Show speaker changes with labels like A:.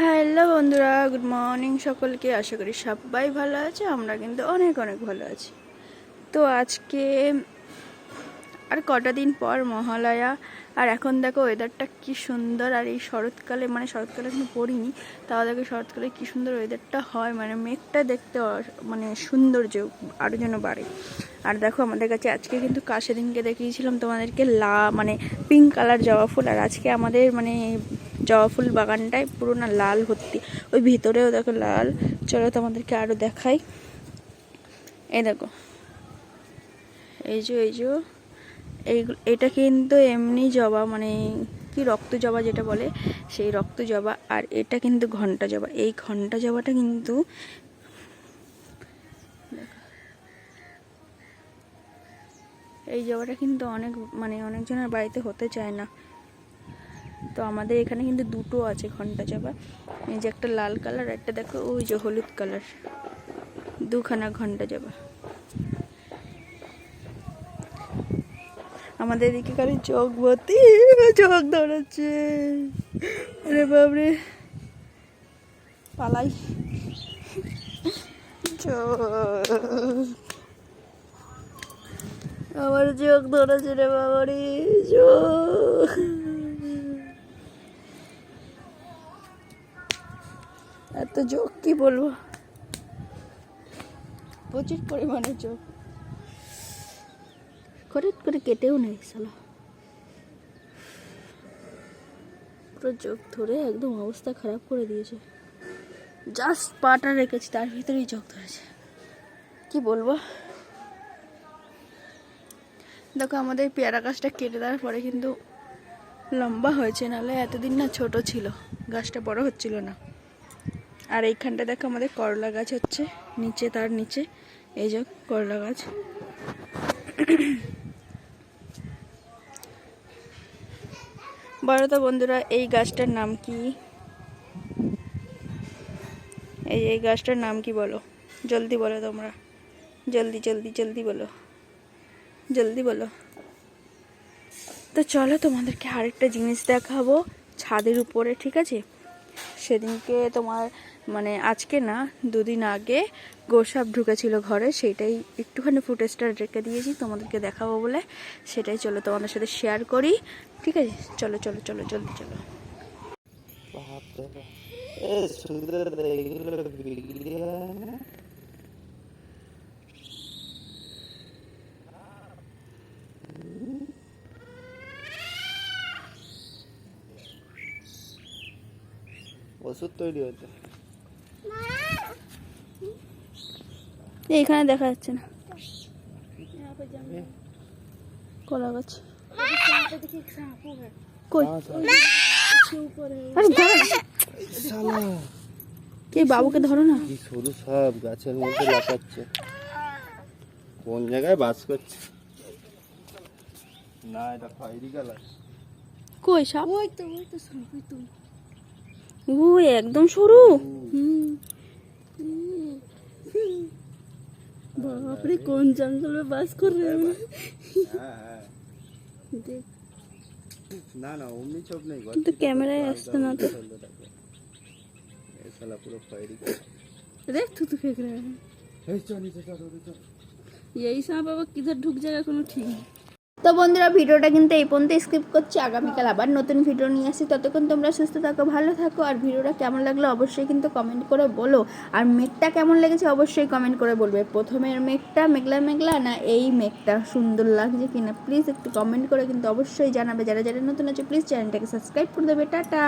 A: Hello বন্ধুরা, good morning সকলকে। আশা করি সবাই ভালো আছে, আমরা কিন্তু অনেক অনেক ভালো আছি। তো আজকে আর কটা দিন পর মহালয়া, আর এখন দেখো ওয়েদারটা কি সুন্দর, আর এই শরৎকালে মানে শরৎকালে এখনও পড়িনি, তাও দেখো শরৎকালে কি সুন্দর ওয়েদারটা হয় মানে মেঘটা দেখতে মানে সৌন্দর্য আরও যেন বাড়ে। আর দেখো আমাদের কাছে আজকে কিন্তু কাশে দিনকে দেখিয়েছিলাম তোমাদেরকে লা মানে পিঙ্ক কালার জবা ফুল, আর আজকে আমাদের মানে জবা ফুল বাগানটায় পুরো না লাল ভর্তি। ওই ভিতরেও দেখো লাল। চলো তোমাদেরকে আরও দেখাই। এই দেখো। এই যে এই যে। এই এটা কিন্তু এমনি জবা মানে কি রক্ত জবা যেটা বলে, সেই রক্ত জবা। আর এটা কিন্তু ঘণ্টা জবা। এই ঘণ্টা জবাটা কিন্তু এই জবাটা কিন্তু অনেক মানে অনেকজনের বাড়িতে হতে চায় না। তো আমাদের এখানে কিন্তু দুটো আছে ঘণ্টা জবা এই যে একটা লাল কালার, একটা দেখো, ওই যে হলুদ কালার। দুখানা ঘণ্টা জবা আমাদের এদিকে খালি চোখ ভর্তি চোখ ধরাচ্ছে আরে বাবরে পালাই। আমার চোখ ধরেছে রে বাবারে চোখ এত চোখ কি বলব? প্রচুর পরিমাণে চোখ খরিদ করে কেটেও নেই সালা পুরো চোখ ধরে একদম অবস্থা খারাপ করে দিয়েছে। জাস্ট পাটা রেখেছি তার ভিতরেই চোখ ধরেছে। কি বলব? দেখো আমাদের পেয়ারা গাছটা কেটে দেওয়ার পরে কিন্তু লম্বা হয়েছে নাহলে এতদিন না ছোট ছিল। গাছটা বড় হচ্ছিল না। আর এইখানটা দেখো আমাদের করলা গাছ হচ্ছে, নিচে তার নিচে। এই যে করলা গাছ। বলো তো বন্ধুরা, এই গাছটার নাম কি? এই এই গাছটার নাম কি বলো? জলদি বলো তোমরা। জলদি জলদি জলদি বলো। জলদি বলো। তো চলো তোমাদেরকে আরেকটা জিনিস দেখাবো ছাদের উপরে, ঠিক আছে? সেদিনকে তোমার মানে আজকে না, দুদিন আগে গোসাপ ঢুকেছিল ঘরে সেটাই একটুখানি ফুটেজটা রেখে দিয়েছি, তোমাদেরকে দেখাবো বলে। সেটাই চলো তোমাদের সাথে শেয়ার করি। ঠিক আছে? চলো চলো চলো, জলদি চলো
B: বাপরে এ সুন্দর এগুলো বিক্রি হয় না ওষুধ তৈরি হচ্ছে
A: এইখানে দেখা যাচ্ছে না। কলা গাছ। কে বাবুকে ধরো না।
B: সরু সব গাছের মধ্যে লাফাচ্ছে কোন জায়গায় বাস করছে? না এটা খয়েরি কালার।
A: কই সাপ? ওই তো ওই তো ওই একদম সরু বাপরে কোন জঙ্গলে বাস করে
B: হ্যাঁ হ্যাঁ না না অমনি চোখ নেই ঘর
A: কিন্তু ক্যামেরায় আসছে না তো
B: এ শালা পুরো খয়েরি কালার
A: देख तू तो फेंक रहा है
B: এই চল নিচে চল ওদিকে চল
A: यही सांप बाबा किधर ढुक जाएगा কোনো ঠিক নেই তো বন্ধুরা, ভিডিওটা কিন্তু এই পর্যন্ত স্কিপ করছি। আগামীকাল আবার নতুন ভিডিও নিয়ে আসি। ততক্ষণ তোমরা সুস্থ থাকো, ভালো থাকো। আর ভিডিওটা কেমন লাগল অবশ্যই কিন্তু কমেন্ট করে বলো। আর মেঘটা কেমন লেগেছে অবশ্যই কমেন্ট করে বলবে। প্রথমের মেঘটা মেঘলা মেঘলা না এই মেঘটা সুন্দর লাগছে কিনা? প্লিজ একটু কমেন্ট করে কিন্তু অবশ্যই জানাবে। যারা যারা নতুন আছে প্লিজ চ্যানেলটাকে সাবস্ক্রাইব করে দেবে। টাটা!